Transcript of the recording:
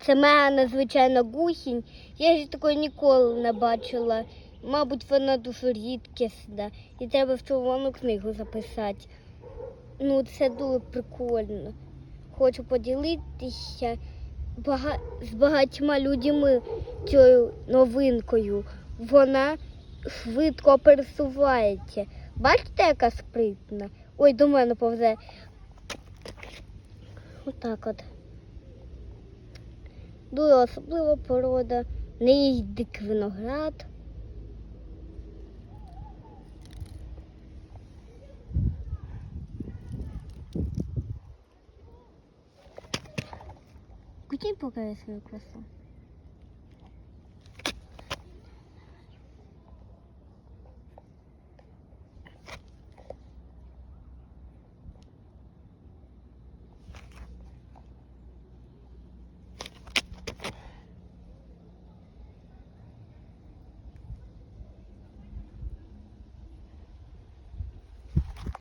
Це мега незвичайна гусінь. Я ж такої ніколи не бачила. Мабуть, вона дуже рідкісна. І треба в червону книгу записати. Ну, це дуже прикольно. Хочу поділитися бага... з багатьма людьми цією новинкою. Вона швидко пересувається. Бачите, яка спритна? Ой, до мене повзе. Отак от. Дуже особлива порода. Не їсть дик виноград. Куди покажи свою красу?